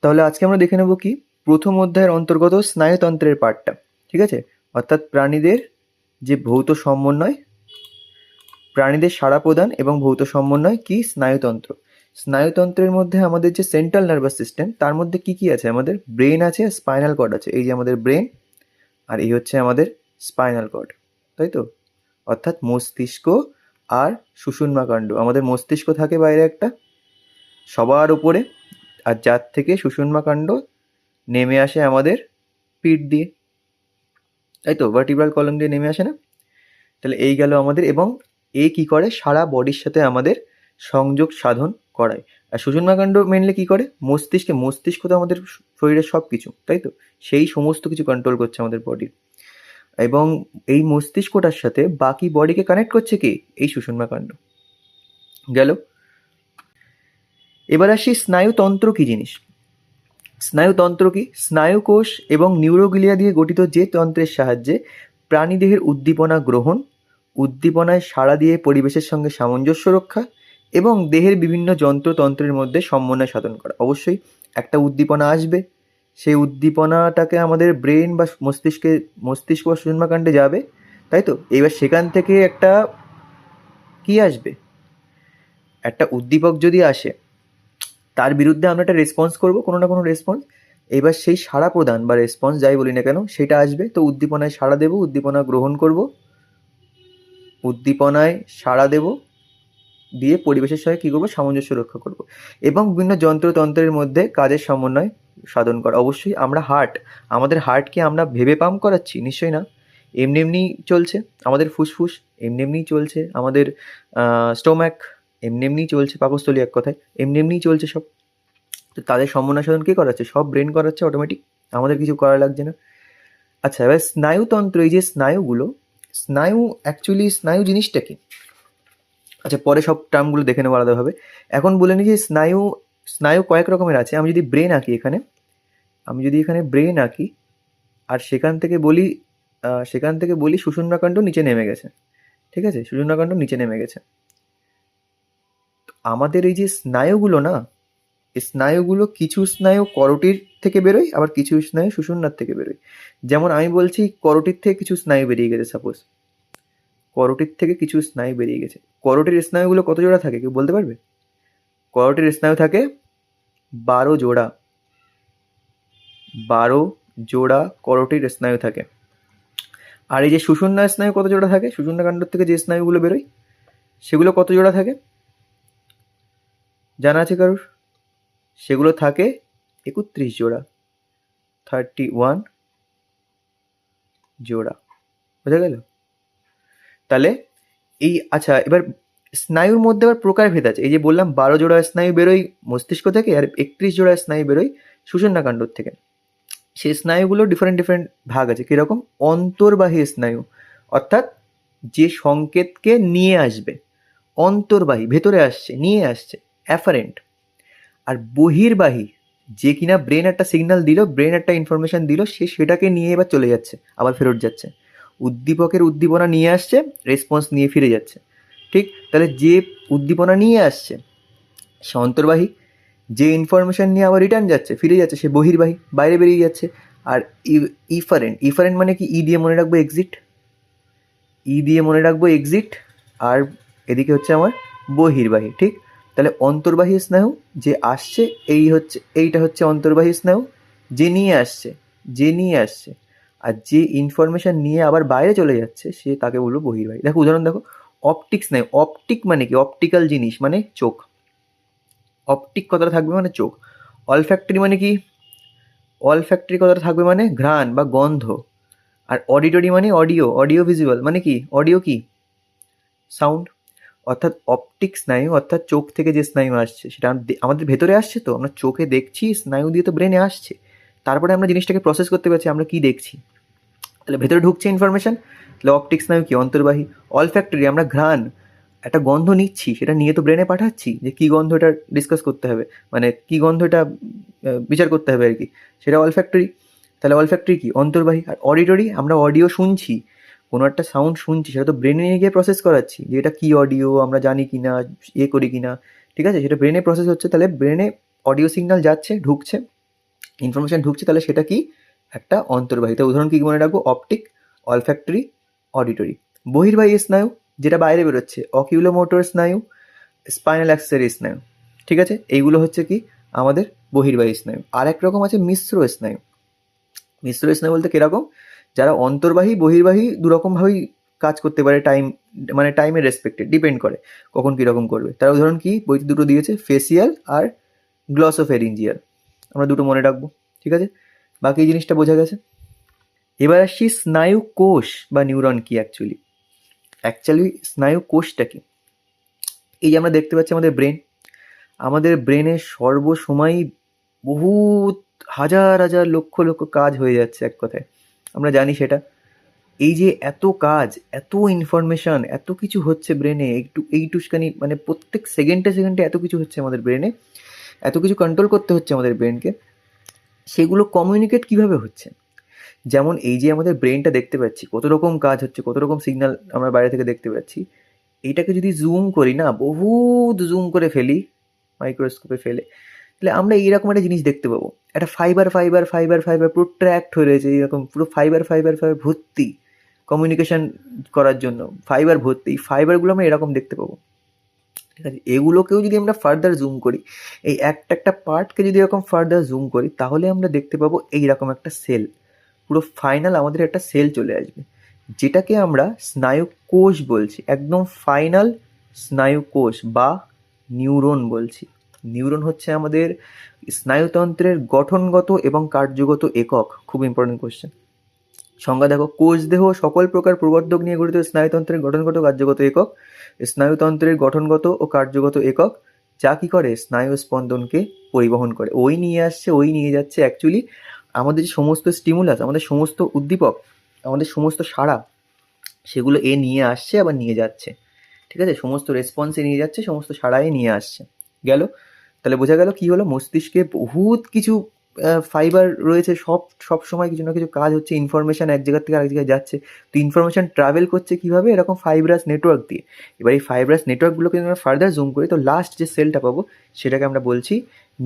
তাহলে আজকে আমরা দেখে নেব কি? প্রথম অধ্যায়ের অন্তর্গত স্নায়ুতন্ত্রের পার্টটা ঠিক আছে? অর্থাৎ প্রাণীদের যে ভৌত সমন্বয়, প্রাণীদের সাড়া প্রদান এবং ভৌত সমন্বয় কি? স্নায়ুতন্ত্র। স্নায়ুতন্ত্রের মধ্যে আমাদের যে সেন্ট্রাল নার্ভাস সিস্টেম তার মধ্যে কি কি আছে? আমাদের ব্রেন আছে স্পাইনাল কর্ড আছে। এই যে আমাদের ব্রেন আর এই হচ্ছে আমাদের স্পাইনাল কর্ড তাই তো? অর্থাৎ মস্তিষ্ক আর সুষুম্নাকাণ্ড আমাদের মস্তিষ্ক থাকে বাইরে একটা, সবার উপরে। আর যার থেকে সুষুম্নাকাণ্ড নেমে আসে আমাদের পিঠ দিয়ে। তাই তো ভার্টিব্রাল কলম দিয়ে নেমে আসে না? তাহলে এই গেল আমাদের এবং এ কি করে? সারা বডির সাথে আমাদের সংযোগ সাধন করায়। আর সুষুম্নাকাণ্ড মেনলি কি করে? মস্তিষ্কে, মস্তিষ্ক তো আমাদের শরীরের সব কিছু তাই তো? সেই সমস্ত কিছু কন্ট্রোল করছে আমাদের বডির এবং এই মস্তিষ্কটার সাথে বাকি বডিকে কানেক্ট করছে কি? এই সুষুম্নাকাণ্ড গেল। এবার আসি স্নায়ুতন্ত্র কি জিনিস? স্নায়ুতন্ত্র কি? স্নায়ুকোষ এবং নিউরোগিলিয়া দিয়ে গঠিত যে তন্ত্রের সাহায্যে প্রাণীদেহের উদ্দীপনা গ্রহণ, উদ্দীপনায় সাড়া দিয়ে পরিবেশের সঙ্গে সামঞ্জস্য রক্ষা এবং দেহের বিভিন্ন যন্ত্রতন্ত্রের মধ্যে সমন্বয় সাধন করা। অবশ্যই একটা উদ্দীপনা আসবে। সেই উদ্দীপনাটাকে আমাদের ব্রেন বা মস্তিষ্কে মস্তিষ্ক বা সুষুম্নাকাণ্ডে যাবে। তাই তো? এবার সেখান থেকে একটা কি আসবে? একটা উদ্দীপক যদি আসে তার বিরুদ্ধে আমরা একটা রেসপন্স করব, কোনো না কোনো রেসপন্স এবার সেই সাড়া প্রদান বা রেসপন্স যাই বলি না কেন, সেটা আসবে। তো উদ্দীপনায় সাড়া দেব, উদ্দীপনা গ্রহণ করব। উদ্দীপনায় সাড়া দেব, দিয়ে পরিবেশের সঙ্গে কী করব? সামঞ্জস্য রক্ষা করব। এবং বিভিন্ন যন্ত্রতন্ত্রের মধ্যে কাজের সমন্বয় সাধন করা। অবশ্যই আমরা হার্ট আমাদের হার্টকে আমরা ভেবে পাম্প করাচ্ছি, নিশ্চয়ই না? এমনি এমনি চলছে, আমাদের ফুসফুস, এমনি এমনিই চলছে আমাদের স্টোম্যাক এমনি এমনিই চলছে পাকস্থলী এক কথায়, এমনি এমনিই চলছে সব। তো তাদের সমন্বয় সাধন কে করাচ্ছে? সব ব্রেন করাচ্ছে অটোমেটিক আমাদের কিছু করা লাগছে না। আচ্ছা এবার স্নায়ুতন্ত্র, এই যে স্নায়ুগুলো, স্নায়ু অ্যাকচুয়ালি স্নায়ু জিনিসটা কি? আচ্ছা পরে সব টার্মগুলো দেখে নেব আলাদাভাবে এখন বলে নিই যে স্নায়ু স্নায়ু কয়েক রকমের আছে। আমি যদি ব্রেন আঁকি এখানে, আমি যদি এখানে ব্রেন আঁকি, আর সেখান থেকে বলি সেখান থেকে বলি সুষুম্নাকাণ্ড নিচে নেমে গেছে। ঠিক আছে? সুষুম্নাকাণ্ড নিচে নেমে গেছে। আমাদের এই যে স্নায়ুগুলো না, এই স্নায়ুগুলো কিছু স্নায়ু করটির থেকে বেরোয়, আবার কিছু স্নায়ু সুষুম্নার থেকে বেরোয়। যেমন আমি বলছি, করটির থেকে কিছু স্নায়ু বেরিয়ে গেছে সাপোজ করটির থেকে কিছু স্নায়ু বেরিয়ে গেছে। করটির স্নায়ুগুলো কত জোড়া থাকে, কেউ বলতে পারবে? করটির স্নায়ু থাকে বারো জোড়া। বারো জোড়া করটির স্নায়ু থাকে। আর এই যে সুষুম্না স্নায়ু কত জোড়া থাকে? সুষুম্না কাণ্ড থেকে যে স্নায়ুগুলো বেরোয়, সেগুলো কত জোড়া থাকে? জানা আছে কারুর? সেগুলো থাকে একত্রিশ জোড়া থার্টি ওয়ান জোড়া, বোঝা গেল? তাহলে এই আচ্ছা এবার স্নায়ুর মধ্যে আবার প্রকারভেদ আছে। এই যে বললাম, বারো জোড়া স্নায়ু বেরোয় মস্তিষ্ক থেকে আর একত্রিশ জোড়া স্নায়ু বেরোয় সুষুম্নাকাণ্ডর থেকে। সেই স্নায়ুগুলো ডিফারেন্ট ডিফারেন্ট ভাগ আছে। কীরকম? অন্তর্বাহী স্নায়ু। অর্থাৎ যে সংকেতকে নিয়ে আসবে, অন্তর্বাহী, ভেতরে আসছে, নিয়ে আসছে অ্যাফারেন্ট আর বহির্বাহী যে কিনা ব্রেন একটা সিগনাল দিল ব্রেন একটা ইনফরমেশান দিল, সে সেটাকে নিয়ে এবার চলে যাচ্ছে, আবার ফেরত যাচ্ছে। উদ্দীপকের উদ্দীপনা নিয়ে আসছে রেসপন্স নিয়ে ফিরে যাচ্ছে। ঠিক? তাহলে যে উদ্দীপনা নিয়ে আসছে, সে অন্তর্বাহী, যে ইনফরমেশান নিয়ে আবার রিটার্ন যাচ্ছে, ফিরে যাচ্ছে, সে বহির্বাহী, বাইরে বেরিয়ে যাচ্ছে। আর ইফারেন্ট ইফারেন্ট মানে কি? ই দিয়ে মনে রাখব এক্সিট ই দিয়ে মনে রাখব এক্সিট আর এদিকে হচ্ছে আমার বহির্বাহী, ঠিক? তাহলে অন্তর্বাহী স্নায়ু যে আসছে, এই হচ্ছে, এইটা হচ্ছে অন্তর্বাহী স্নায়ু যে নিয়ে আসছে, যে নিয়ে আসছে। আর যে ইনফরমেশান নিয়ে আবার বাইরে চলে যাচ্ছে, সে তাকে বলব বহির্বাহী। দেখো, উদাহরণ দেখো অপটিক স্নায়ু অপটিক মানে কি? অপটিক্যাল জিনিস মানে চোখ। অপটিক কথাটা থাকবে মানে চোখ। অল ফ্যাক্টরি মানে কি? অল ফ্যাক্টরি কথাটা থাকবে মানে ঘ্রাণ বা গন্ধ। আর অডিটরি মানে অডিও অডিও ভিজুয়াল মানে কি? অডিও কি? সাউন্ড অর্থাৎ অপটিক স্নায়ু, অর্থাৎ চোখ থেকে যে স্নায়ু আসছে, সেটা আমাদের ভেতরে আসছে তো? আমরা চোখে দেখছি, স্নায়ু দিয়ে তো ব্রেনে আসছে। তারপরে আমরা জিনিসটাকে প্রসেস করতে পারছি, আমরা কি দেখছি? তাহলে ভেতরে ঢুকছে ইনফরমেশান তাহলে অপটিক স্নায়ু কি? অন্তর্বাহী। অল ফ্যাক্টরি আমরা ঘ্রাণ, একটা গন্ধ নিচ্ছি, সেটা নিয়ে তো ব্রেনে পাঠাচ্ছি যে কী গন্ধ এটা ডিসকাস করতে হবে। মানে কী গন্ধ এটা বিচার করতে হবে আর কি। সেটা অল ফ্যাক্টরি তাহলে অল ফ্যাক্টরি কি? অন্তর্বাহী। আর অডিটরি আমরা অডিও শুনছি। কোনো একটা সাউন্ড শুনছি, সেটা তো ব্রেনে নিয়ে গিয়ে প্রসেস করাচ্ছি যে এটা কী অডিও আমরা জানি কি না ইয়ে করি কি না ঠিক আছে? সেটা ব্রেনে প্রসেস হচ্ছে, তাহলে ব্রেনে অডিও সিগন্যাল যাচ্ছে, ঢুকছে ইনফরমেশন ঢুকছে, তাহলে সেটা কি? একটা অন্তর্বাহী তো উদাহরণ কী মনে রাখব? অপটিক অলফ্যাক্টরি অডিটরি বহির্বাহী স্নায়ু, যেটা বাইরে বেরোচ্ছে অকিউলো মোটর স্নায়ু স্পাইনাল অ্যাক্সেসরি স্নায়ু, ঠিক আছে? এইগুলো হচ্ছে কি? আমাদের বহির্বাহী স্নায়ু। আর এক রকম আছে মিশ্র স্নায়ু। মিশ্র স্নায়ু বলতে কীরকম? যারা অন্তর্বাহী, বহির্বাহী দুরকমভাবেই কাজ করতে পারে টাইম মানে টাইমের রেসপেক্টে ডিপেন্ড করে কখন কীরকম করবে। তার উদাহরণ কি, বইতে দুটো দিয়েছে ফেসিয়াল আর গ্লসোফেরিঞ্জিয়াল আমরা দুটো মনে রাখব, ঠিক আছে? বাকি জিনিসটা বোঝা গেছে? এবার আসছি স্নায়ু কোষ বা নিউরন কি অ্যাকচুয়ালি অ্যাকচুয়ালি স্নায়ু কোষটা কি? এই যে আমরা দেখতে পাচ্ছি আমাদের ব্রেন আমাদের ব্রেনে সর্বসময়ই বহুত হাজার হাজার লক্ষ লক্ষ কাজ হয়ে যাচ্ছে এক কথায়। আমরা জানি সেটা। এই যে এত কাজ, এত ইনফরমেশন এত কিছু হচ্ছে ব্রেনে একটু এইটুখানি মানে প্রত্যেক সেকেন্ডে সেকেন্ডে এত কিছু হচ্ছে আমাদের ব্রেনে এত কিছু কন্ট্রোল করতে হচ্ছে আমাদের ব্রেনকে সেগুলো কমিউনিকেট কীভাবে হচ্ছে? যেমন এই যে আমাদের ব্রেনটা দেখতে পাচ্ছি, কত রকম কাজ হচ্ছে, কত রকম সিগন্যাল আমরা বাইরে থেকে দেখতে পাচ্ছি এইটাকে যদি জুম করি না, বহুত জুম করে ফেলি মাইক্রোস্কোপে ফেলে তাহলে আমরা এইরকম একটা জিনিস দেখতে পাবো। একটা ফাইবার ফাইবার ফাইবার ফাইবার পুরো ট্র্যাক্ট হয়ে রয়েছে এরকম পুরো ফাইবার ফাইবার ফাইবার ভর্তি কমিউনিকেশন করার জন্য। ফাইবার ভর্তি, এই ফাইবারগুলো আমরা এরকম দেখতে পাবো। ঠিক আছে? এগুলোকেও যদি আমরা ফার্দার জুম করি, এই একটা একটা পার্টকে যদি এরকম ফার্দার জুম করি, তাহলে আমরা দেখতে পাবো এইরকম একটা সেল পুরো ফাইনাল আমাদের একটা সেল চলে আসবে। যেটাকে আমরা স্নায়ু কোষ বলছি, একদম ফাইনাল স্নায়ু কোষ বা নিউরন বলছি। নিউরন হচ্ছে আমাদের স্নায়ুতন্ত্রের গঠনগত এবং কার্যগত একক। খুব ইম্পর্টেন্ট কোশ্চেন সংজ্ঞা দেখো, কোষ দেহ সকল প্রকার প্রবর্ধক নিয়ে গঠিত স্নায়ুতন্ত্রের গঠনগত কার্যগত একক, স্নায়ুতন্ত্রের গঠনগত ও কার্যগত একক, যা কী করে? স্নায়ু স্পন্দনকে পরিবহন করে। ওই নিয়ে আসছে, ওই নিয়ে যাচ্ছে অ্যাকচুয়ালি আমাদের যে সমস্ত স্টিমুলাস আমাদের সমস্ত উদ্দীপক, আমাদের সমস্ত সাড়া, সেগুলো এ নিয়ে আসছে, আবার নিয়ে যাচ্ছে। ঠিক আছে? সমস্ত রেসপন্সে নিয়ে যাচ্ছে, সমস্ত সাড়ায় নিয়ে আসছে। গেল? তাহলে বোঝা গেল কি হলো? মস্তিষ্কে বহুত কিছু ফাইবার রয়েছে, সব সব সময় কিছু না কিছু কাজ হচ্ছে ইনফরমেশান এক জায়গা থেকে আরেক জায়গায় যাচ্ছে। তো ইনফরমেশান ট্রাভেল করছে কীভাবে? এরকম ফাইব্রাস নেটওয়ার্ক দিয়ে। এবার এই ফাইব্রাস নেটওয়ার্কগুলোকে যদি আমরা ফার্দার জুম করি, তো লাস্ট যে সেলটা পাবো, সেটাকে আমরা বলছি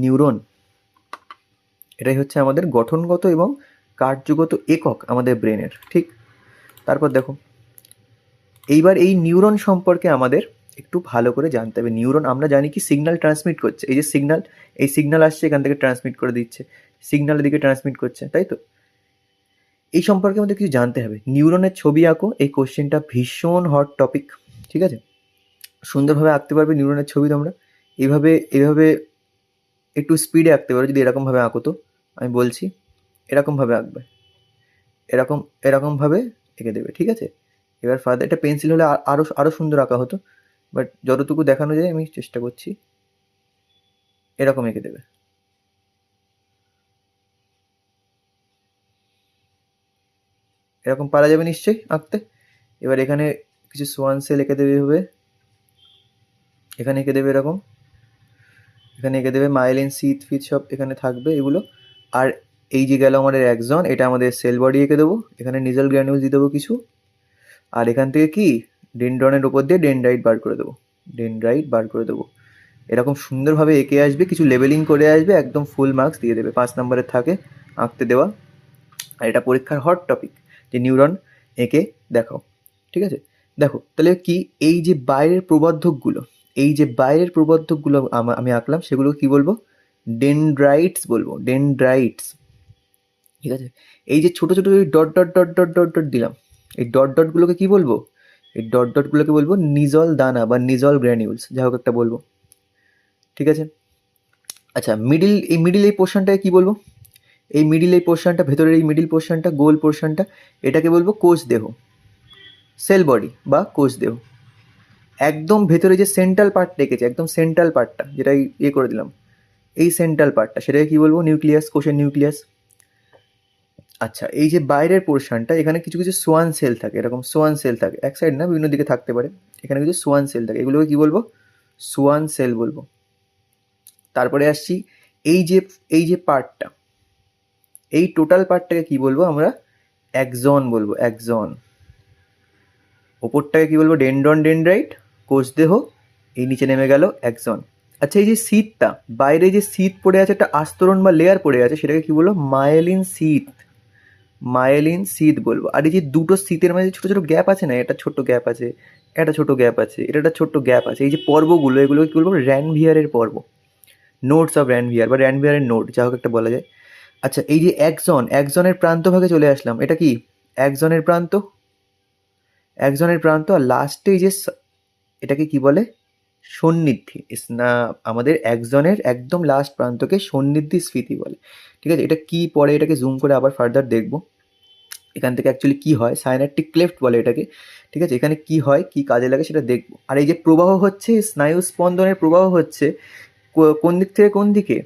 নিউরন এটাই হচ্ছে আমাদের গঠনগত এবং কার্যগত একক আমাদের ব্রেনের ঠিক? তারপর দেখো, এইবার এই নিউরন সম্পর্কে আমাদের একটু ভালো করে জানতে হবে। নিউরন আমরা জানি কি সিগনাল ট্রান্সমিট করছে। এই যে সিগনাল এই সিগনাল আসছে, এখান থেকে ট্রান্সমিট করে দিচ্ছে। সিগনালের দিকে ট্রান্সমিট করছে, তাই তো? এই সম্পর্কে আমাদের কিছু জানতে হবে। নিউরনের ছবি আঁকো, এই কোশ্চেনটা ভীষণ হট টপিক ঠিক আছে? সুন্দরভাবে আঁকতে পারবে নিউরনের ছবি তোমরা। এইভাবে এইভাবে একটু স্পিডে আঁকতে পারো, যদি এরকমভাবে আঁকো তো। আমি বলছি, এরকমভাবে আঁকবে। এরকম, এরকমভাবে এঁকে দেবে, ঠিক আছে? এবার ফার্দার এটা পেন্সিল হলে আরও আরও সুন্দর আঁকা হতো। বাট যতটুকু দেখানো যায় আমি চেষ্টা করছি এরকম এঁকে দেবে। এরকম পারা যাবে নিশ্চয়ই আঁকতে। এবার এখানে কিছু সোয়ান সেল এঁকে দেবে এভাবে। এখানে এঁকে দেবে এরকম। এখানে এঁকে দেবে মাইলিন সিট ফিট সব এখানে থাকবে এগুলো। আর এই যে গেল আমাদের একজন এটা আমাদের সেল বডি এঁকে দেবো। এখানে নিজেল গ্র্যানুল দিয়ে দেবো কিছু। আর এখান থেকে কি? ডেনড্রনের ওপর দিয়ে ডেনড্রাইট বার করে দেবো। ডেনড্রাইট বার করে দেবো। এরকম সুন্দরভাবে এঁকে আসবে, কিছু লেবেলিং করে আসবে, একদম ফুল মার্কস দিয়ে দেবে। পাঁচ নম্বরের থাকে আঁকতে দেওয়া। আর এটা পরীক্ষার হট টপিক, যে নিউরন এঁকে দেখাও। ঠিক আছে? দেখো, তাহলে কি এই যে বাইরের প্রবর্ধকগুলো, এই যে বাইরের প্রবর্ধকগুলো আমি আঁকলাম সেগুলো কি বলব? ডেনড্রাইটস বলব, ডেনড্রাইটস। ঠিক আছে? এই যে ছোটো ছোটো dot dot dot dot dot dot দিলাম, এই ডট, ডটগুলোকে কি বলব? এই ডট ডটগুলোকে বলব নিজল দানা বা নিজল গ্র্যানিউলস যা হোক একটা বলব। ঠিক আছে? আচ্ছা মিডিল এই মিডিল এই পোর্শনটাকে কী বলব? এই মিডিল এই পোর্শনটা ভেতরের এই মিডিল পোর্শনটা গোল পোর্শনটা এটাকে বলব কোষ দেহ। সেল বডি বা কোষ দেহ। একদম ভেতরে যে সেন্ট্রাল পার্ট রেখেছে, একদম সেন্ট্রাল পার্টটা যেটা ইয়ে করে দিলাম, এই সেন্ট্রাল পার্টটা সেটাকে কী বলব? নিউক্লিয়াস কোষের নিউক্লিয়াস আচ্ছা এই যে বাইরের পোর্শনটা, এখানে কিছু কিছু সোয়ান সেল থাকে, এরকম সোয়ান সেল থাকে। এক সাইড না, বিভিন্ন দিকে থাকতে পারে। এখানে কিছু সোয়ান সেল থাকে। এগুলোকে কী বলব? সোয়ান সেল বলব। তারপরে আসছি, এই যে এই যে পার্টটা, এই টোটাল পার্টটাকে কি বলব আমরা? একজন বলব, একজন। ওপরটাকে কি বলব? ডেন্ডন ডেন্ড্রাইট কোষ দেহ এই নিচে নেমে গেল একজন। আচ্ছা এই যে শীতটা, বাইরে যে শীত পড়ে আছে, একটা আস্তরণ বা লেয়ার পড়ে আছে, সেটাকে কি বলব? মায়েলিন শীত। মায়েলিন, শীত বলব। আর এই যে দুটো শীতের মাঝে ছোটো ছোটো গ্যাপ আছে না, এটা ছোট্ট গ্যাপ আছে একটা ছোট গ্যাপ আছে, এটা একটা ছোট্ট গ্যাপ আছে, এই যে পর্বগুলো এগুলো কী বলব র্যানভিয়ারের পর্ব। নোটস অফ র্যানভিয়ার বা র্যানভিয়ারের নোট যা হোক একটা বলা যায়। আচ্ছা এই যে একজন একজনের প্রান্ত ভাগে চলে আসলাম, এটা কি? একজনের প্রান্ত? একজনের প্রান্ত, আর লাস্টে এই যে এটাকে কি বলে? সন্নিধি না, আমাদের একজনের একদম লাস্ট প্রান্তকে সন্নিধি স্ফীতি বলে। ঠিক আছে? এটা কি পরে এটাকে জুম করে আবার ফার্দার দেখব। এখান থেকে অ্যাকচুয়ালি কী হয়? সাইনারটিক ক্লেফট বলে এটাকে। ঠিক আছে? এখানে কি হয়? কি কাজে লাগে সেটা দেখব। আর এই যে প্রবাহ হচ্ছে স্নায়ু স্পন্দনের প্রবাহ হচ্ছে কোন দিক থেকে কোন দিকে?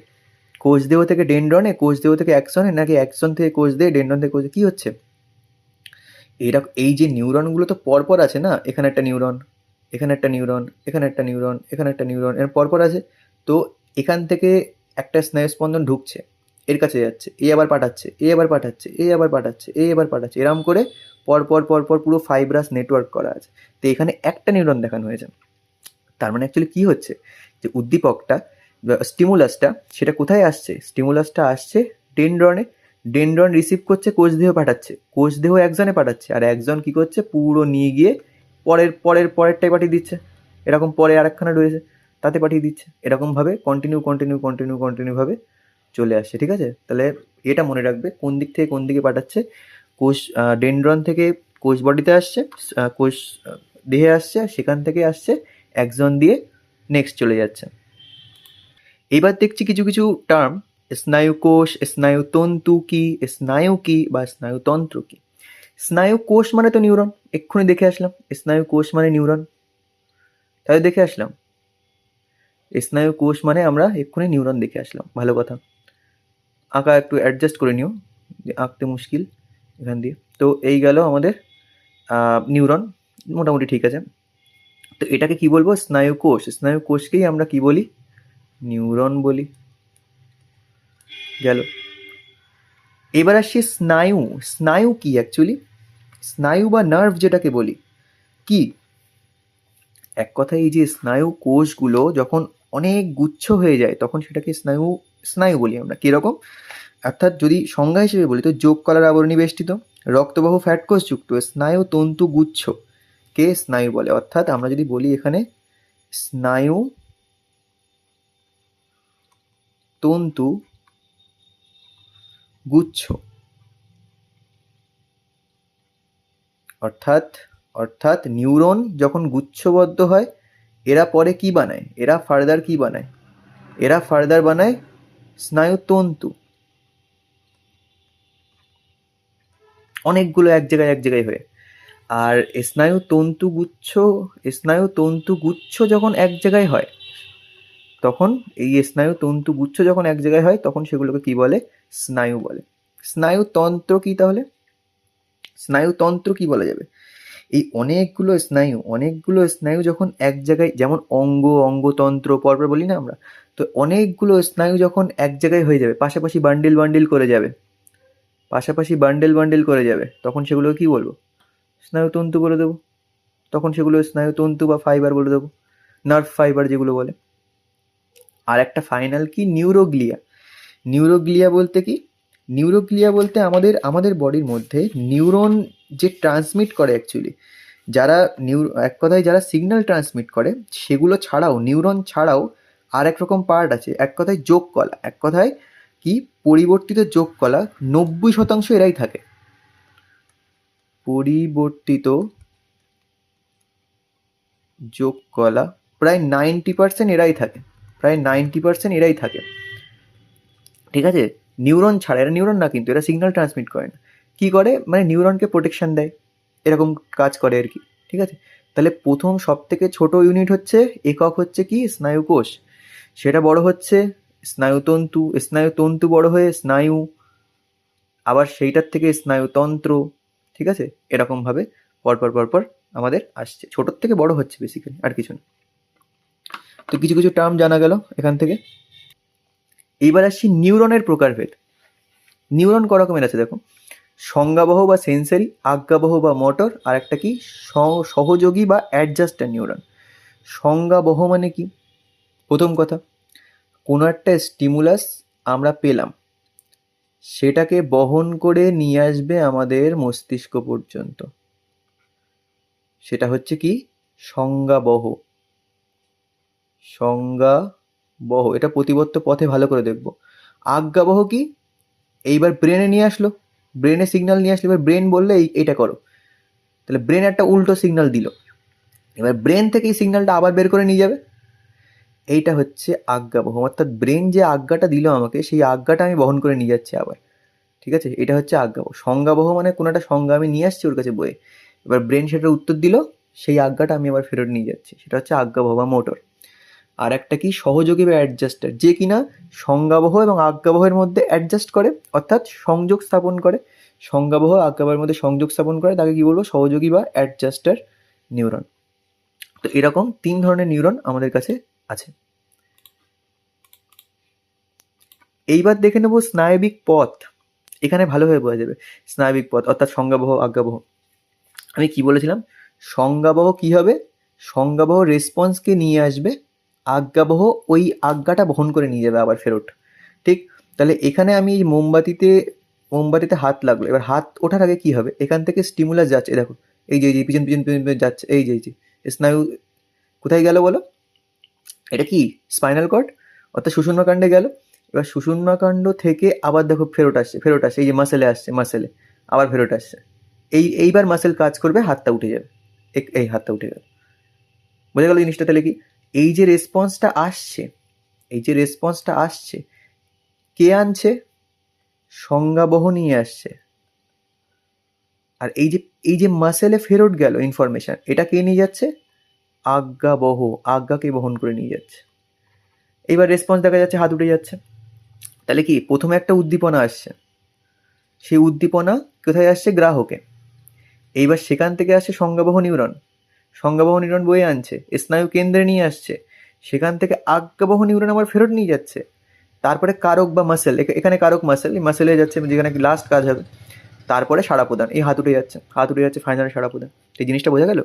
কোষ দেহ থেকে ডেন্ড্রনে কোষ দেহ থেকে অ্যাকশনে নাকি অ্যাকশন থেকে কোষ দেহে ডেন্ড্রন থেকে কোষ কী হচ্ছে? এইরকম এই যে নিউরনগুলো তো পরপর আছে না? এখানে একটা নিউরন এখানে একটা নিউরন এখানে একটা নিউরন এখানে একটা নিউরন এর পরপর আছে। তো এখান থেকে একটা স্নায়ু স্পন্দন ঢুকছে। এর কাছে যাচ্ছে, এ আবার পাঠাচ্ছে, এ আবার পাঠাচ্ছে, এ আবার পাঠাচ্ছে, এ আবার পাঠাচ্ছে, এরম করে পরপর পরপর পুরো ফাইব্রাস নেটওয়ার্ক করা আছে। তো এখানে একটা নিউরন দেখানো হয়েছে তার মানে অ্যাকচুয়ালি কী হচ্ছে? যে উদ্দীপকটা স্টিমুলাসটা সেটা কোথায় আসছে? স্টিমুলাসটা আসছে ডেনড্রনে ডেনড্রন রিসিভ করছে, কোষ দেহ পাঠাচ্ছে। কোষ দেহ একজনে পাঠাচ্ছে। আর একজন কি করছে? পুরো নিয়ে গিয়ে পরের পরের পরেরটাই পাঠিয়ে দিচ্ছে। এরকম পরে আরেকখানা রয়েছে, তাতে পাঠিয়ে দিচ্ছে। এরকমভাবে কন্টিনিউ কন্টিনিউ কন্টিনিউ কন্টিনিউভাবে চলে আসছে ঠিক আছে? তাহলে এটা মনে রাখবে, কোন দিক থেকে কোন দিকে পাঠাচ্ছে? কোষ ডেনড্রন থেকে কোষ বডিতে আসছে কোষ দেহে আসছে সেখান থেকে আসছে একজন দিয়ে নেক্সট চলে যাচ্ছে। এবার দেখছি কিছু কিছু টার্ম স্নায়ুকোষ স্নায়ুতন্তু কি, স্নায়ু কি বা স্নায়ুতন্ত্র কি? স্নায়ু কোষ মানে তো নিউরন, এক্ষুনি দেখে আসলাম, স্নায়ু কোষ মানে নিউরন। তাই দেখে আসলাম, স্নায়ু কোষ মানে আমরা এক্ষুনি নিউরন দেখে আসলাম, ভালো কথা। আঁকা একটু অ্যাডজাস্ট করে নিও, যে আঁকতে মুশকিল এখান দিয়ে। তো এই গেল আমাদের নিউরন মোটামুটি ঠিক আছে। তো এটাকে কি বলব? স্নায়ু কোষ স্নায়ু কোষকেই আমরা কি বলি? নিউরন বলি। গেল। এবার আসছি স্নায়ু। স্নায়ু কি অ্যাকচুয়ালি স্নায়ু বা নার্ভ যেটাকে বলি, কি? এক কথায় এই যে স্নায়ু কোষগুলো যখন অনেক গুচ্ছ হয়ে যায়, তখন সেটাকে স্নায়ু স্নায়ু বলি আমরা, কীরকম? অর্থাৎ যদি সংজ্ঞা হিসেবে বলি, তো যোগ কলার আবরণী বেষ্টিত, রক্তবাহ ফ্যাট কোষযুক্ত স্নায়ু তন্তু গুচ্ছ, কে স্নায়ু বলে? অর্থাৎ আমরা যদি বলি এখানে স্নায়ু তন্তু গুচ্ছ, অর্থাৎ অর্থাৎ নিউরন যখন গুচ্ছবদ্ধ হয়, এরা পরে কি বানায়? এরা ফার্দার কি বানায়? এরা ফার্দার বানায় স্নায়ুতন্তু। অনেকগুলো এক জায়গায় এক জায়গায় হয়ে। আর স্নায়ু তন্তু গুচ্ছ স্নায়ু তন্তু গুচ্ছ যখন এক জায়গায় হয়, তখন এই স্নায়ু তন্তু গুচ্ছ যখন এক জায়গায় হয়, তখন সেগুলোকে কি বলে? স্নায়ু বলে। স্নায়ুতন্ত্র কি তাহলে? স্নায়ুতন্ত্র কি বলা যাবে? এই অনেকগুলো স্নায়ু অনেকগুলো স্নায়ু যখন এক জায়গায়, যেমন অঙ্গ, অঙ্গতন্ত্র পরপর বলি না আমরা, তো অনেকগুলো স্নায়ু যখন এক জায়গায় হয়ে যাবে, পাশাপাশি বান্ডিল বান্ডিল করে যাবে, পাশাপাশি বান্ডেল বান্ডেল করে যাবে, তখন সেগুলো কি বলব? স্নায়ুতন্তু বলে দেবো। তখন সেগুলো স্নায়ুতন্তু বা ফাইবার বলে দেবো নার্ভ ফাইবার যেগুলো বলে। আর একটা ফাইনাল কি? নিউরোগ্লিয়া নিউরোগ্লিয়া বলতে কি? নিউরোগ্লিয়া বলতে আমাদের আমাদের বডির মধ্যে নিউরন যে ট্রান্সমিট করে অ্যাকচুয়ালি যারা নিউ এক কথায় যারা সিগন্যাল ট্রান্সমিট করে, সেগুলো ছাড়াও নিউরন ছাড়াও আর এক রকম পার্ট আছে, এক কথায় যোগ কলা, এক কথায় কি? পরিবর্তিত যোগ কলা নব্বই শতাংশ এরাই থাকে। পরিবর্তিত যোগ কলা প্রায় নাইনটি পার্সেন্ট এরাই থাকে, প্রায় নাইনটি পার্সেন্ট এরাই থাকে। ঠিক আছে? নিউরন ছাড়া, এরা নিউরন না কিন্তু, এরা সিগন্যাল ট্রান্সমিট করে না। কী করে? মানে নিউরনকে প্রোটেকশন দেয়। এরকম কাজ করে আর কি, ঠিক আছে? তাহলে প্রথম সব থেকে ছোট ইউনিট হচ্ছে, একক হচ্ছে কি? স্নায়ুকোষ সেটা বড় হচ্ছে স্নায়ুতন্তু। স্নায়ুতন্তু বড় হয়ে স্নায়ু, আবার সেইটার থেকে স্নায়ুতন্ত্র, ঠিক আছে? এরকমভাবে পরপর পরপর আমাদের আসছে। ছোটোর থেকে বড় হচ্ছে বেসিক্যালি আর কিছু না। তো কিছু কিছু টার্ম জানা গেল এখান থেকে। এইবার আসছি নিউরনের প্রকারভেদ। নিউরন ক আছে, দেখো। সংজ্ঞাবহ বা সেন্সারি আজ্ঞাবহ বা মোটর আর একটা কি সহযোগী বা অ্যাডজাস্টার নিউরন সংজ্ঞাবহ মানে কি? প্রথম কথা, কোনো একটা স্টিমুলাস আমরা পেলাম, সেটাকে বহন করে নিয়ে আসবে আমাদের মস্তিষ্ক পর্যন্ত। সেটা হচ্ছে কি? সংজ্ঞাবহ। সংজ্ঞাবহ। এটা প্রতিবর্ত পথে ভালো করে দেখব। আজ্ঞাবহ কি? এইবার ব্রেনে নিয়ে আসলো। ব্রেনে সিগনাল নিয়ে আসলে এবার ব্রেন বললে এই এইটা করো। তাহলে ব্রেন একটা উল্টো সিগনাল দিল। এবার ব্রেন থেকে এই সিগনালটা আবার বের করে নিয়ে যাবে। এইটা হচ্ছে আজ্ঞা আজ্ঞাবহ অর্থাৎ ব্রেন যে আজ্ঞাটা দিল আমাকে, সেই আজ্ঞাটা আমি বহন করে নিয়ে যাচ্ছি আবার। ঠিক আছে? এটা হচ্ছে আজ্ঞাবহ সংজ্ঞাবহ মানে কোনো একটা সংজ্ঞা আমি নিয়ে আসছি ওর কাছে বইয়ে। এবার ব্রেন সেটার উত্তর দিল, সেই আজ্ঞাটা আমি আবার ফেরত নিয়ে যাচ্ছি। সেটা হচ্ছে আজ্ঞাবহ বা মোটর। আর একটা কি সহযোগী বা অ্যাডজাস্টার যে কিনা সংজ্ঞাবহ এবং আজ্ঞাবহের মধ্যে অ্যাডজাস্ট করে, অর্থাৎ সংযোগ স্থাপন করে। সংজ্ঞাবহ, আজ্ঞাবহের মধ্যে সংযোগ স্থাপন করে, তাকে কি বলব? সহযোগী বা অ্যাডজাস্টার নিউরন তো এরকম তিন ধরনের নিউরন আমাদের কাছে আছে। এইবার দেখে নেব স্নায়বিক পথ। এখানে ভালোভাবে বোঝা যাবে, স্নায়বিক পথ, অর্থাৎ সংজ্ঞাবহ, আজ্ঞাবহ। আমি কি বলেছিলাম? সংজ্ঞাবহ কি হবে? সংজ্ঞাবহ রেসপন্সকে নিয়ে আসবে আজ্ঞাবহ, ওই আজ্ঞাটা বহন করে নিয়ে যাবে আবার ফেরত। ঠিক? তাহলে এখানে আমি মোমবাতিতে মোমবাতিতে হাত লাগল। এবার হাত ওঠার আগে কী হবে? এখান থেকে স্টিমুলাস যাচ্ছে। দেখো, এই যে এই যে, পিছন পিছন পিছন পিছন যাচ্ছে। এই যে এই যে, স্নায়ু, কোথায় গেল বলো? এটা কি? স্পাইনাল কর্ড অর্থাৎ সুষুম্নাকাণ্ডে গেল। এবার সুষুম্নাকাণ্ড থেকে আবার দেখো ফেরত আসছে ফেরত আসছে। এই যে মাসেলে আসছে মাসেলে আবার ফেরত আসছে। এই, এইবার মাসেল কাজ করবে, হাতটা উঠে যাবে। এই হাতটা উঠে গেল। বোঝা গেল জিনিসটা তাহলে কি? এই যে রেসপন্সটা আসছে, এই যে রেসপন্সটা আসছে, কে আনছে? সংজ্ঞাবহ নিয়ে আসছে। আর এই যে এই যে মাসেলে ফেরত গেল ইনফরমেশন এটা কে নিয়ে যাচ্ছে? আজ্ঞাবহ, আজ্ঞাকে বহন করে নিয়ে যাচ্ছে। এইবার রেসপন্স দেখা যাচ্ছে, হাত উঠে যাচ্ছে। তাহলে কি, প্রথমে একটা উদ্দীপনা আসছে। সেই উদ্দীপনা কোথায় আসছে? গ্রাহকে। এইবার সেখান থেকে আসছে সংজ্ঞাবহ নিউরন। সংজ্ঞাবহ নিউরন বয়ে আনছে, স্নায়ু কেন্দ্রে নিয়ে আসছে, সেখান থেকে আজ্ঞাবহ নিউরন আবার ফেরত নিয়ে যাচ্ছে। তারপরে কারক বা মাসেল এখানে কারক মাসেল এই মাসেলে যাচ্ছে যেখানে লাস্ট কাজ হবে। তারপরে সাড়া প্রদান, এই হাত উঠে যাচ্ছে, হাত উঠে যাচ্ছে ফাইনাল সাড়া প্রদান। এই জিনিসটা বোঝা গেল?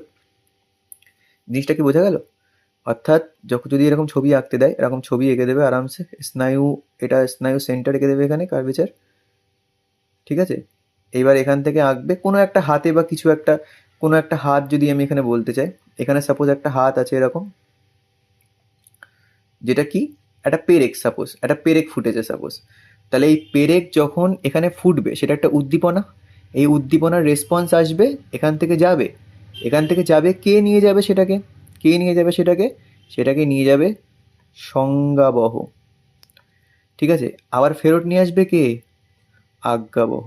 জিনিসটা কি বোঝা গেল? অর্থাৎ যখন যদি এরকম ছবি আঁকতে দেয়, এরকম ছবি এঁকে দেবে আরামসে, স্নায়ু, এটা স্নায়ু সেন্টার এঁকে দেবে এখানে কার্ভেচার ঠিক আছে? এইবার এখান থেকে আঁকবে কোনো একটা হাতে বা কিছু একটা কোনো একটা হাত যদি আমি এখানে বলতে চাই, এখানে সাপোজ একটা হাত আছে এরকম, যেটা কি? একটা পেরেক সাপোজ একটা পেরেক ফুটেছে সাপোজ তাহলে এই পেরেক যখন এখানে ফুটবে, সেটা একটা উদ্দীপনা। এই উদ্দীপনার রেসপন্স আসবে এখান থেকে যাবে। এখান থেকে যাবে কে নিয়ে যাবে সেটাকে? কে নিয়ে যাবে সেটাকে? সেটাকে নিয়ে যাবে সংজ্ঞাবহ। ঠিক আছে? আবার ফেরত নিয়ে আসবে কে? আজ্ঞাবহ।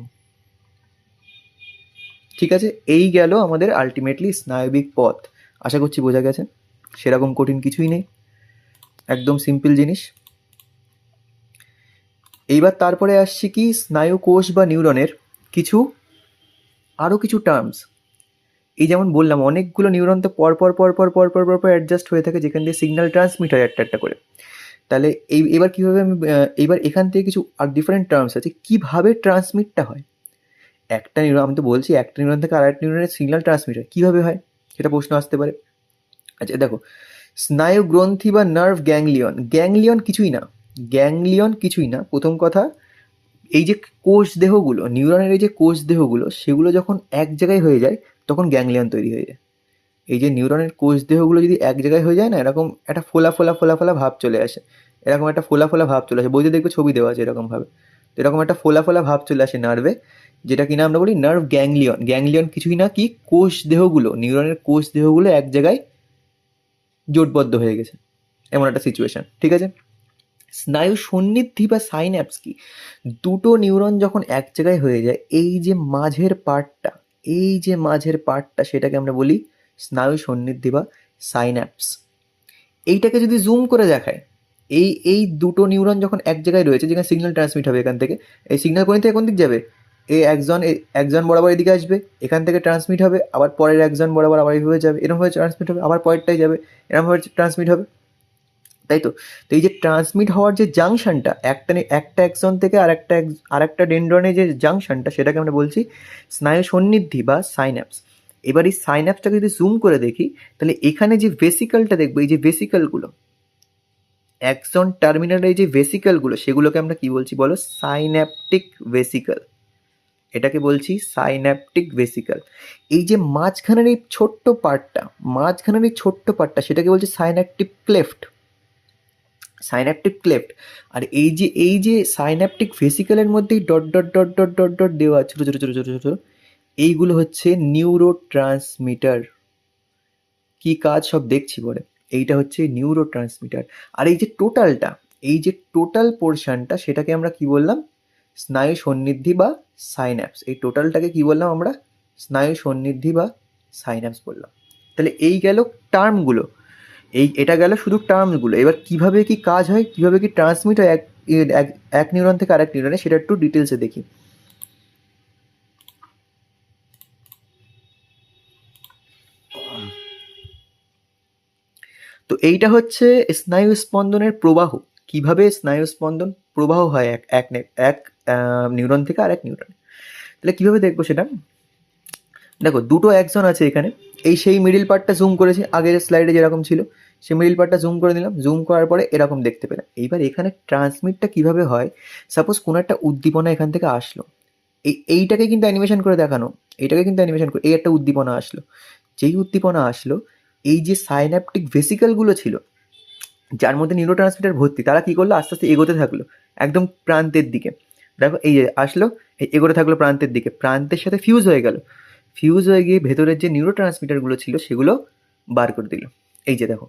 ঠিক আছে, এই গেল আমাদের আলটিমেটলি স্নায়বিক পথ। আশা করছি বোঝা গেছে, সেরকম কঠিন কিছুই নেই, একদম সিম্পল জিনিস। এইবার তারপরে আসছি কি স্নায়ু কোষ বা নিউরনের কিছু আরও কিছু টার্মস এই যেমন বললাম, অনেকগুলো নিউরন তো পরপর পরপর পরপর পরপর অ্যাডজাস্ট হয়ে থাকে যেখান দিয়ে সিগন্যাল ট্রান্সমিট হয় একটা একটা করে। তাহলে এই, এবার কীভাবে আমি এবার এখান থেকে কিছু আর ডিফারেন্ট টার্মস আছে, কীভাবে ট্রান্সমিটটা হয়? একটা নিউরন আমি তো বলছি, একটা নিউরন থেকে আরেকটা নিউরনের সিগন্যাল ট্রান্সমিট হয় কীভাবে হয়? সেটা প্রশ্ন আসতে পারে। আচ্ছা দেখো স্নায়ু গ্রন্থি বা নার্ভ গ্যাংলিয়ন গ্যাংলিয়ন কিছুই না। গ্যাংলিয়ন কিছুই না। প্রথম কথা, এই যে কোষ দেহগুলো নিউরনের এই যে কোষ দেহগুলো, সেগুলো যখন এক জায়গায় হয়ে যায়, তখন গ্যাংলিয়ন তৈরি হয়ে যায়। এই যে নিউরনের কোষ দেহগুলো যদি এক জায়গায় হয়ে যায় না, এরকম একটা ফোলা ফোলা ফোলা ফোলা ভাব চলে আসে। এরকম একটা ফোলা ফোলা ভাব চলে আসে। বইতে দেখবে ছবি দেওয়া আছে এরকমভাবে। তো এরকম একটা ফোলা ফোলা ভাব চলে আসে নার্ভে যেটা কিনা আমরা বলি নার্ভ গ্যাংলিয়ন গ্যাংলিয়ন কিছুই না কি? কোষ দেহগুলো নিউরনের কোষ দেহগুলো এক জায়গায় জোটবদ্ধ হয়ে গেছে। এমন একটা সিচুয়েশন ঠিক আছে? স্নায়ু সন্নিধি বা সাইন্যাপস কি? দুটো নিউরন যখন এক জায়গায় হয়ে যায়, এই যে মাঝের পার্টটা, এই যে মাঝের পার্টটা, সেটাকে আমরা বলি স্নায়ু সন্নিধি বা সাইন্যাপস এইটাকে যদি জুম করে দেখায়, এই এই দুটো নিউরন যখন এক জায়গায় রয়েছে, যেখানে সিগন্যাল ট্রান্সমিট হবে এখান থেকে, এই সিগন্যাল কোন থেকে? কোন দিক যাবে? এই একজন একজন বরাবর এদিকে আসবে, এখান থেকে ট্রান্সমিট হবে, আবার পরের একজন বরাবর আবার এইভাবে যাবে এরকমভাবে ট্রান্সমিট হবে, আবার পরেরটাই যাবে এরকমভাবে ট্রান্সমিট হবে। তাই তো? তো এই যে ট্রান্সমিট হওয়ার যে জাংশনটা একটা একটা একজন থেকে আর একটা আর একটা ডেন্ড্রনের যে জাংশনটা সেটাকে আমরা বলছি স্নায়ু সন্নিধি বা সাইন্যাপস এবার এই সাইন্যাপসটাকে যদি জুম করে দেখি, তাহলে এখানে যে ভেসিকলটা দেখব, এই যে ভেসিকলগুলো অ্যাক্সন টার্মিনালের যে ভেসিকেলগুলো সেগুলোকে আমরা কি বলছি বলো? সাইন্যাপটিক ভেসিকেল এটাকে বলছি সাইন্যাপটিক ভেসিকেল এই যে মাঝখানের এই ছোট্ট পার্টটা মাঝখানের এই ছোট্ট পার্টটা সেটাকে বলছি সাইন্যাপটিক ক্লেফট সাইন্যাপটিক ক্লেফট আর এই যে এই যে সাইন্যাপটিক ভেসিকেলের মধ্যেই dot dot dot dot dot dot দেওয়া ছোটো ছোটো ছোটো ছোটো ছোটো, এইগুলো হচ্ছে নিউরো ট্রান্সমিটার কী কাজ সব দেখছি পরে? এইটা হচ্ছে নিউরো ট্রান্সমিটার আর এই যে টোটালটা এই যে টোটাল পোর্শনটা সেটাকে আমরা কি বললাম? স্নায়ু সন্নিধি বা সাইন্যাপস এই টোটালটাকে কি বললাম আমরা? স্নায়ু সন্নিধি বা সাইন্যাপস বললাম। তাহলে এই গেল টার্মগুলো এই, এটা গেল শুধু টার্মসগুলো এবার কীভাবে কি কাজ হয়? কীভাবে কি ট্রান্সমিট হয়? এক, এক- নিউরন থেকে আরেক নিউরনে সেটা একটু ডিটেলসে দেখি। তো এইটা হচ্ছে স্নায়ু স্পন্দনের প্রবাহ। কীভাবে স্নায়ু স্পন্দন প্রবাহ হয় এক এক এক নিউরন থেকে আরেক নিউরনে তাহলে কীভাবে দেখব সেটা? দেখো, দুটো একজন আছে এখানে। এই সেই মিডিল পার্টটা জুম করেছি। আগের স্লাইডে যেরকম ছিল, সেই মিডিল পার্টটা জুম করে নিলাম। জুম করার পরে এরকম দেখতে পেলাম। এইবার এখানে ট্রান্সমিটটা কীভাবে হয়? সাপোজ কোনো একটা উদ্দীপনা এখান থেকে আসলো। এই, এইটাকে কিন্তু অ্যানিমেশন করে দেখানো। এইটাকে কিন্তু অ্যানিমেশন করে এই একটা উদ্দীপনা আসলো। যেই উদ্দীপনা আসলো, এই যে সাইন্যাপটিক ভেসিকেলগুলো ছিল, যার মধ্যে নিউরো ট্রান্সমিটার ভর্তি, তারা কী করল? আস্তে আস্তে এগোতে থাকল, একদম প্রান্তের দিকে। দেখো এই যে আসলো এগোতে থাকল প্রান্তের দিকে। প্রান্তের সাথে ফিউজ হয়ে গেল। ফিউজ হয়ে গিয়ে ভেতরের যে নিউরো ট্রান্সমিটারগুলো ছিল, সেগুলো বার করে দিল। এই যে দেখো,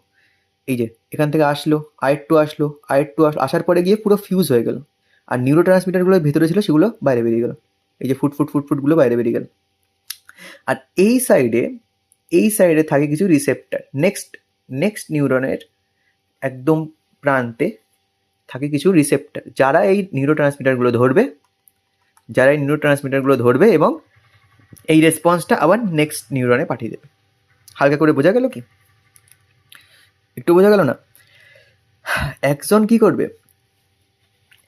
এই যে এখান থেকে আসলো আয়ের টু আসলো আয়ের টু আসার পরে গিয়ে পুরো ফিউজ হয়ে গেল। আর নিউরো ট্রান্সমিটারগুলো ভেতরে ছিল, সেগুলো বাইরে বেরিয়ে গেল। এই যে ফুট ফুট ফুট, ফুটগুলো বাইরে বেরিয়ে গেল। আর এই সাইডে এই সাইডে থাকে কিছু রিসেপ্টার নেক্সট নেক্সট নিউরনের একদম প্রান্তে থাকে কিছু রিসেপ্টার যারা এই নিউরো ট্রান্সমিটারগুলো ধরবে, যারা এই নিউরো ট্রান্সমিটারগুলো ধরবে এবং এই রেসপন্সটা আবার নেক্সট নিউরনে পাঠিয়ে দেবে। হালকা করে বোঝা গেল কি? একটু বোঝা গেল না? একজন কি করবে?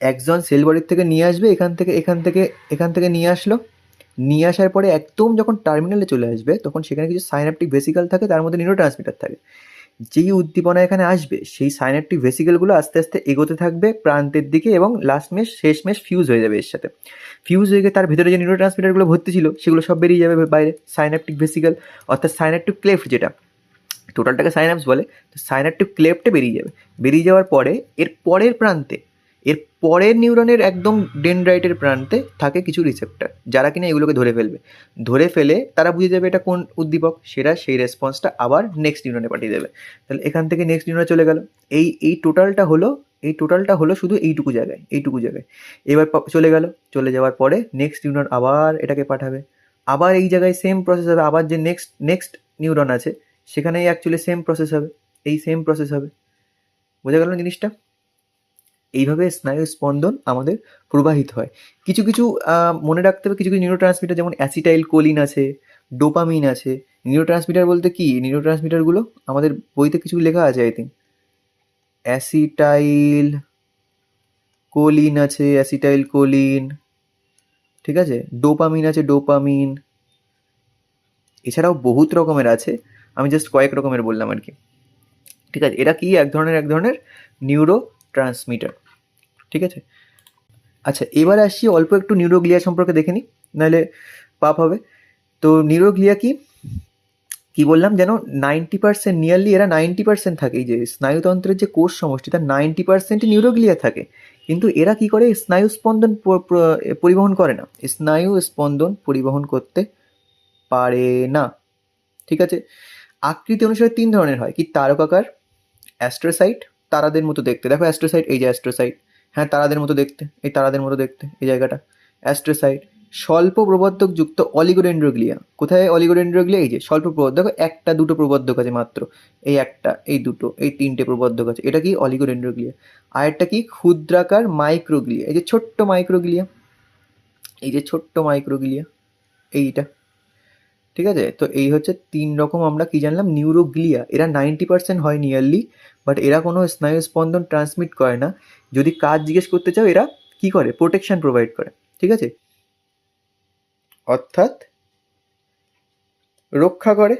একজন সেল বডির থেকে নিয়ে আসবে, এখান থেকে এখান থেকে এখান থেকে নিয়ে আসলো। নিয়ে আসার পরে একদম যখন টার্মিনালে চলে আসবে, তখন সেখানে কিছু সাইনাপটিক ভেসিক্যাল থাকে, তার মধ্যে নিউরো ট্রান্সমিটার থাকে। যেই উদ্দীপনা এখানে আসবে, সেই সাইনাপটিক ভেসিকেলগুলো আস্তে আস্তে এগোতে থাকবে প্রান্তের দিকে এবং লাস্ট মেশ শেষ মেশ ফিউজ হয়ে যাবে এর সাথে। ফিউজ হয়ে গিয়ে তার ভিতরে যে নিউরো ট্রান্সমিটারগুলো ভর্তি ছিল, সেগুলো সব বেরিয়ে যাবে বাইরে, সাইনাপটিক ভেসিকেল, অর্থাৎ সাইনাপটিক ক্লেফট যেটা। টোটালটাকে সাইনাপস বলে, তো সাইনাপটিক ক্লেফটে বেরিয়ে যাবে। বেরিয়ে যাওয়ার পরে, এর পরের প্রান্তে এর পরের নিউরনের একদম ডেনড্রাইটের প্রান্তে থাকে কিছু রিসেপ্টার যারা কিনা এগুলোকে ধরে ফেলবে। ধরে ফেলে তারা বুঝে যাবে এটা কোন উদ্দীপক, সেটা সেই রেসপন্সটা আবার নেক্সট নিউরনে পাঠিয়ে দেবে। তাহলে এখান থেকে নেক্সট নিউরনে চলে গেল। এই এই টোটালটা হলো, এই টোটালটা হলো শুধু এইটুকু জায়গায় এইটুকু জায়গায়। এবার চলে গেল। চলে যাওয়ার পরে নেক্সট নিউরন আবার এটাকে পাঠাবে। আবার এই জায়গায় সেম প্রসেস হবে। আবার যে নেক্সট নেক্সট নিউরন আছে, সেখানেই অ্যাকচুয়ালি সেম প্রসেস হবে। এই সেম প্রসেস হবে। বোঝা গেল জিনিসটা? এইভাবে স্নায়ু স্পন্দন আমাদের প্রবাহিত হয়। কিছু কিছু মনে রাখতে হবে কিছু কিছু নিউরো ট্রান্সমিটার যেমন অ্যাসিটাইল কোলিন আছে ডোপামিন আছে। নিউরো ট্রান্সমিটার বলতে কি? নিউরো ট্রান্সমিটারগুলো আমাদের বইতে কিছু লেখা আছে আই থিঙ্ক অ্যাসিটাইল কোলিন আছে অ্যাসিটাইল কোলিন ঠিক আছে? ডোপামিন আছে ডোপামিন এছাড়াও বহুত রকমের আছে, আমি জাস্ট কয়েক রকমের বললাম আর কি। ঠিক আছে? এরা কি? এক ধরনের এক ধরনের নিউরো ট্রান্সমিটার ঠিক আছে? আচ্ছা এবার আসছি অল্প একটু নিউরোগ্লিয়া সম্পর্কে দেখে নিই, নাহলে পাপ হবে। তো নিউরোগ্লিয়া কি? কি বললাম যেন নাইনটি পার্সেন্ট নিয়ারলি এরা নাইনটি পার্সেন্ট থাকে। যে স্নায়ুতন্ত্রের যে কোষ সমষ্টি, তার নাইনটি পার্সেন্টই নিউরোগ্লিয়া থাকে। কিন্তু এরা কি করে? স্নায়ু স্পন্দন পরিবহন করে না। স্নায়ু স্পন্দন পরিবহন করতে পারে না। ঠিক আছে? আকৃতি অনুসারে তিন ধরনের হয়। কি তারকাকার, অ্যাস্ট্রোসাইট তারাদের মতো দেখতে। দেখো অ্যাস্ট্রোসাইট এই যে অ্যাস্ট্রোসাইট হ্যাঁ তারাদের মতো দেখতে, এই তারাদের মতো দেখতে, এই জায়গাটা। অ্যাস্ট্রোসাইট স্বল্প প্রবর্ধক যুক্ত অলিগোডেন্ড্রোগ্লিয়া। কোথায় অলিগোডেন্ড্রোগ্লিয়া? এই যে স্বল্প প্রবর্ধক একটা, দুটো প্রবর্ধক আছে মাত্র। এই একটা, এই দুটো, এই তিনটে প্রবর্ধক আছে। এটা কি অলিগোডেন্ড্রোগ্লিয়া? আর একটা কি? ক্ষুদ্রাকার মাইক্রোগ্লিয়া। এই যে ছোট্ট মাইক্রোগ্লিয়া। এই যে ছোট্ট মাইক্রোগ্লিয়া। এইটা। ঠিক আছে? তো এই হচ্ছে তিন রকম আমরা কি জানলাম? নিউরোগ্লিয়া এরা নাইনটি পার্সেন্ট হয় নিয়ারলি বাট এরা কোনো স্নায়ু স্পন্দন ট্রান্সমিট করে না। যদি কাজ জিজ্ঞেস করতে চাও, এরা কি করে? প্রোটেকশন প্রোভাইড করে, ঠিক আছে? অর্থাৎ রক্ষা করে।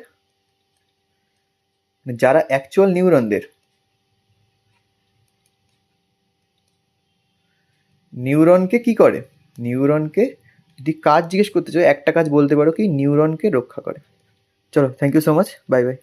মানে যারা অ্যাকচুয়াল নিউরনদের নিউরনকে কি করে? নিউরনকে যদি কাজ জিজ্ঞেস করতে চাও, একটা কাজ বলতে পারো কি নিউরনকে রক্ষা করে। চলো thank you so much bye bye